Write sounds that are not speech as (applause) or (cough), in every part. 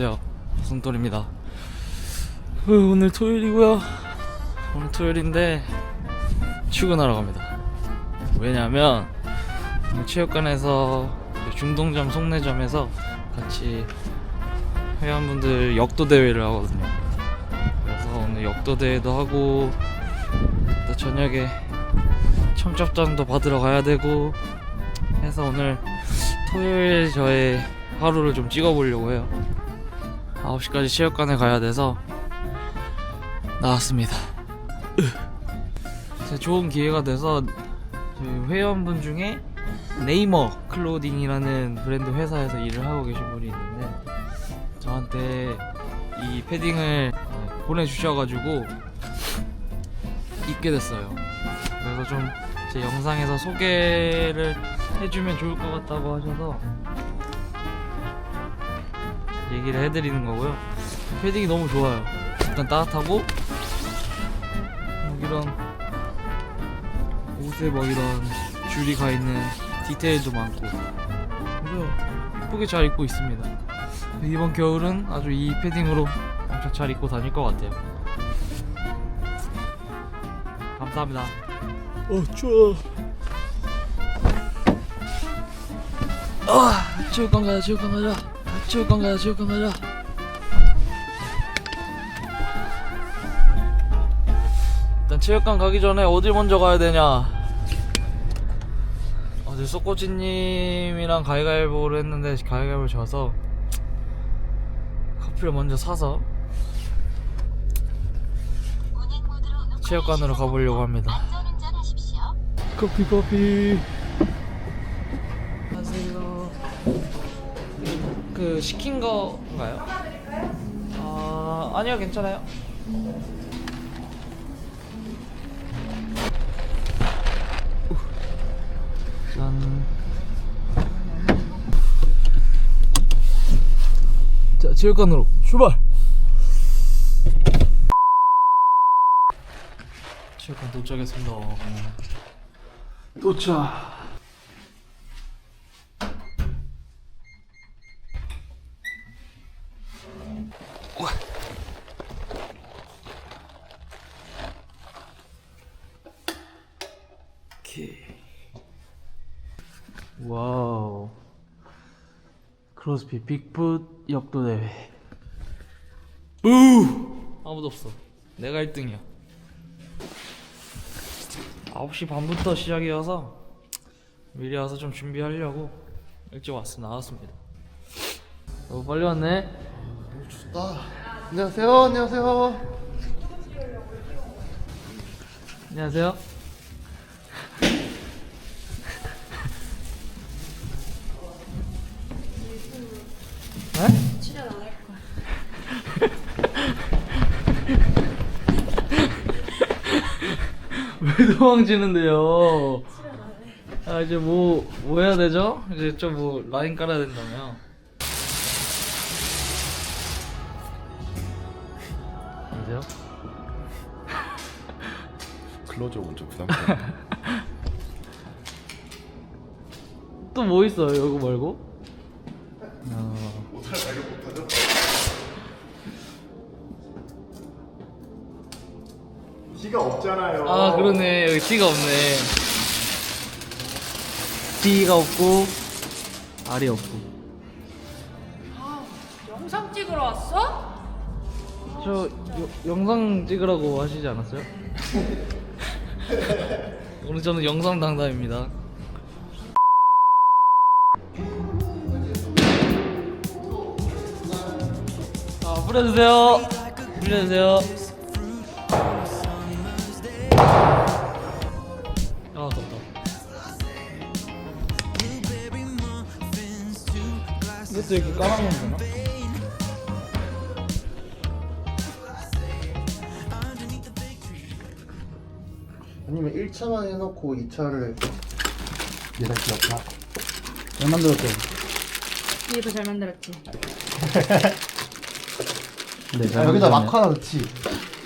안녕하세요. 송돌입니다. 오늘 토요일이고요. 오늘 토요일인데 출근하러 갑니다. 왜냐면 오늘 체육관에서 그 중동점 송내점에서 같이 회원분들 역도 대회를 하거든요. 그래서 오늘 역도 대회도 하고 또 저녁에 청첩장도 받으러 가야 되고 해서 오늘 토요일 저의 하루를 좀 찍어보려고 해요 9시까지 체육관에 가야 돼서 나왔습니다. 좋은 기회가 돼서 회원분 중에 네이머 클로딩이라는 브랜드 회사에서 일을 하고 계신 분이 있는데 저한테 이 패딩을 보내주셔가지고 입게 됐어요. 그래서 좀 제 영상에서 소개를 해주면 좋을 것 같다고 하셔서 얘기를 해드리는 거고요. 패딩이 너무 좋아요. 일단 따뜻하고 막 이런 옷에 막 이런 줄이 가 있는 디테일도 많고 그래서 예쁘게 잘 입고 있습니다. 이번 겨울은 아주 이 패딩으로 엄청 잘 입고 다닐 것 같아요. 감사합니다. 어 추워. 아 체육관 가자 체육관 가자 체육관 가자 체육관 가자. 일단 체육관 가기 전에 어딜 먼저 가야 되냐? 어제 소꼬치님이랑 가위가위보를 했는데 가위가위보 져서 커피를 먼저 사서 체육관으로 가보려고 합니다. 커피 커피. 그 시킨 거인가요? 아 아니요 괜찮아요. 짠. 자 체육관으로 출발. 체육관 도착했습니다. 도착. 오케이. 와우. 크로스핏 빅풋 역도 대회. 우! 아무도 없어. 내가 1등이야. 9시 반부터 시작이어서 미리 와서 좀 준비하려고 일찍 왔어 나왔습니다. 너무 빨리 왔네. 아, 안녕하세요. 안녕하세요. 안녕하세요. 네? 출연 안 할 거야. 왜 도망치는데요? 아 이제 뭐뭐 해야 되죠? 이제 좀 뭐 라인 깔아야 된다며. 안녕하세요. 클로즈업은 좀 부담스러워. (laughs) 또 뭐 있어요? 이거 말고? 어, 티가 없잖아요. 아 그러네 여기 T가 없네. T가 없고 R이 없고. 아, 영상 찍으러 왔어? 저 요- 영상 찍으라고 하시지 않았어요? (laughs) 오늘 저는 영상 당당입니다. 뿌려주세요. 뿌려주세요. 아, 덥다. 이것도 이렇게 까만 건 되나? 아니면 1차만 해놓고 2차를 얘랑 기억나? 잘 만들었죠? 이거 잘 만들었지. (laughs) 네, 아, 여기다 마크 하나 넣지.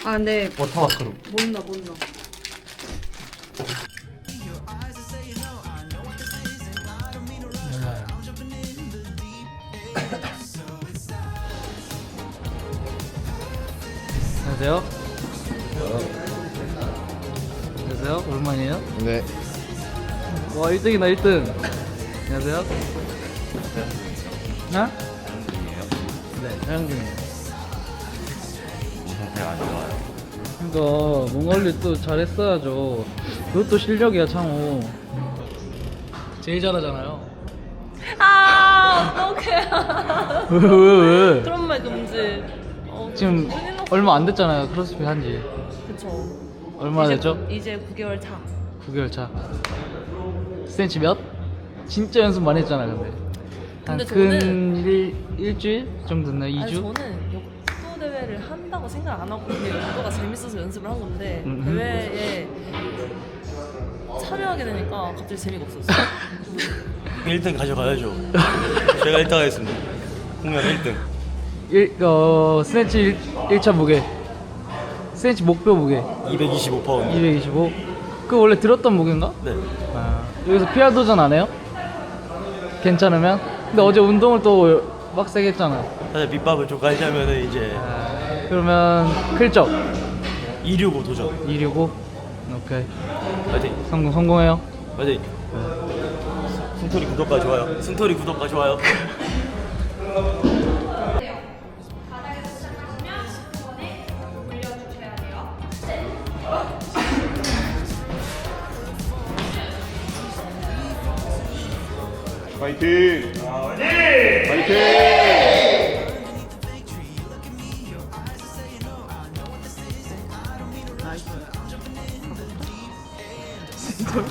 아, 근데 워터 마크로. 못 넣어, 못 넣어. 안녕하세요. 안녕하세요. 오랜만이에요. 네. 와 1등이다 1등. 안녕하세요. 나? 네, 촬영 중이에요. 상태가 안 좋아요. 그러니까 뭔 관리 또 잘했어야죠. 그것도 실력이야 창호. 제일 잘하잖아요. 아 어떡해 왜 왜 왜? 그런 말 금지 어, 지금 났어. 얼마 안 됐잖아요 크로스핏 한지. 그쵸 얼마 이제 됐죠? 구- 이제 9개월 차 9개월 차. 센치 몇? 진짜 연습 많이 했잖아 근데. 근데 한근 저는- 일 일주일 정도 됐나? 아니 2주? 저는 대회를 한다고 생각 안 하고 그냥 역도가 재밌어서 연습을 한 건데 음. 대회에 참여하게 되니까 갑자기 재미가 없었어요 (laughs) 1등 가져가야죠. 제가 1등 하겠습니다. 공연 1등. 일, 어, 스네치 1, 차 무게. 스네치 목표 무게 225파운드. 225. 그 원래 들었던 무게인가? 네. 아, 여기서 PR 도전 안 해요? 괜찮으면? 근데 어제 운동을 또 빡세게 했잖아. 사실 밑밥을 좀 깔자면은 이제 아, 그러면 클적 265 도전. 265. 오케이. 파이팅. 성공 성공해요. 파이팅. 승토리 구독과 좋아요. 승토리 구독과 좋아요. 파이팅! 파이팅! ない人だすごいな。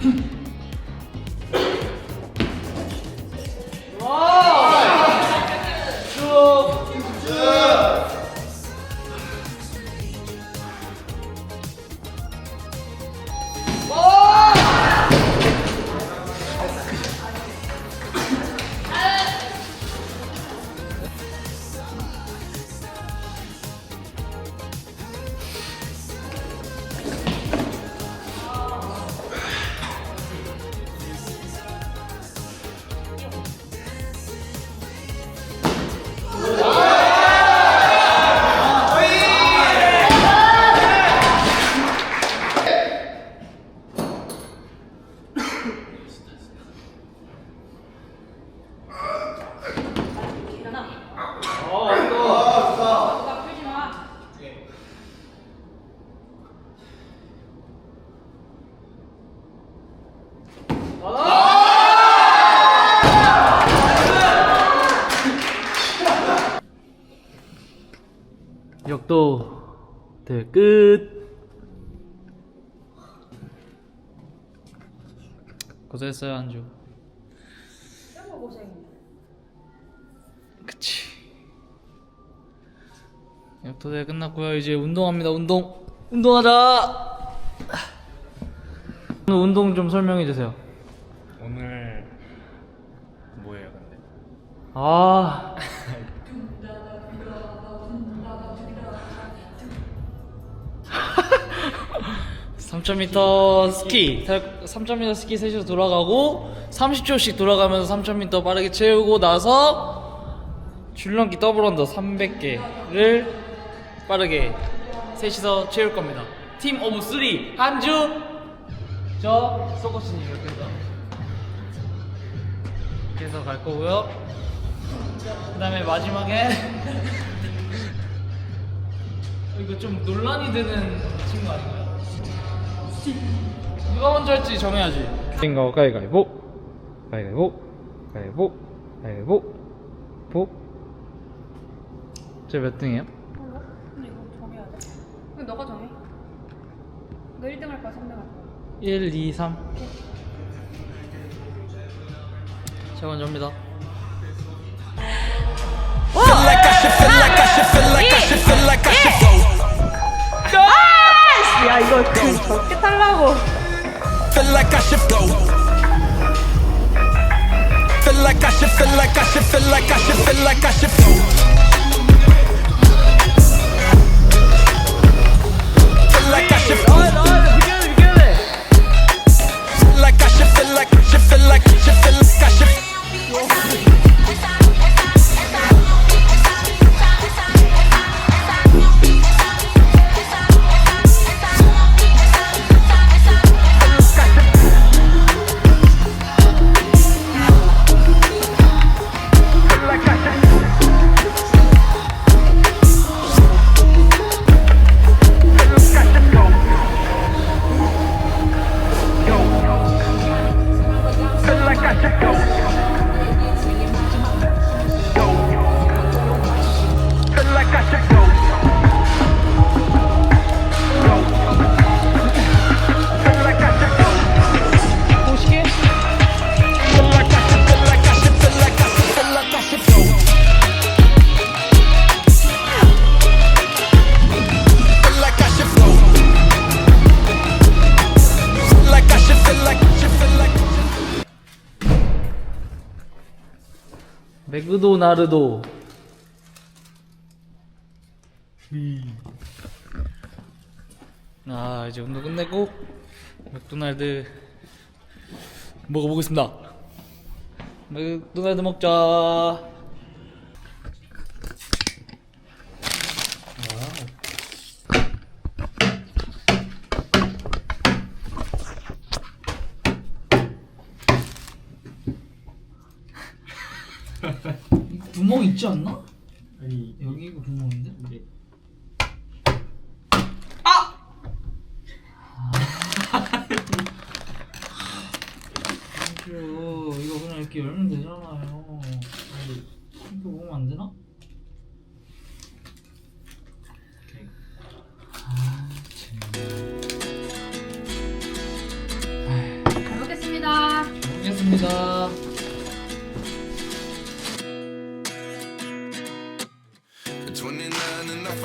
Mm-hmm. (clears throat) 고생했어요 안주. 그치. 역도 대회 끝났고요. 이제 운동합니다. 운동. 운동하자. 오늘 운동 좀 설명해 주세요. 오늘 뭐예요, 근데? 아. (3000m) 스키. 3,000m 스키 셋이서 돌아가고 30초씩 돌아가면서 3,000m 빠르게 채우고 나서 줄넘기 더블 언더 300개를 빠르게 셋이서 채울 겁니다. 팀 오브 3 한주. 저 소코치님 이렇게 해서. 이렇게 해서 갈 거고요. 그 다음에 마지막에 (laughs) 이거 좀 논란이 되는 친구 아닌가요? 누가 먼저 할지 정해야지 인거 가위가위보 가위가위보 가위바위보 가위바위보 보 저몇 등이에요? 근데 이거 정해야 돼? 그럼 너가 정해. 너 1등 할 거야, 3등 할 거야? 1, 2, 3. 제가 먼저 합니다. 야 이거 그 적게 탈라고. feel like I should go. Feel like I should, feel like I should, feel like I should, feel like I should go. 나르도. 아 이제 운동 끝내고 맥도날드 먹어보겠습니다. 맥도날드 먹자. 구멍 있지 않나? 아니 여기가 구멍인데? 아! 그래요 이거 그냥 이렇게 열면 되잖아요 이렇게 먹으면 안 되나?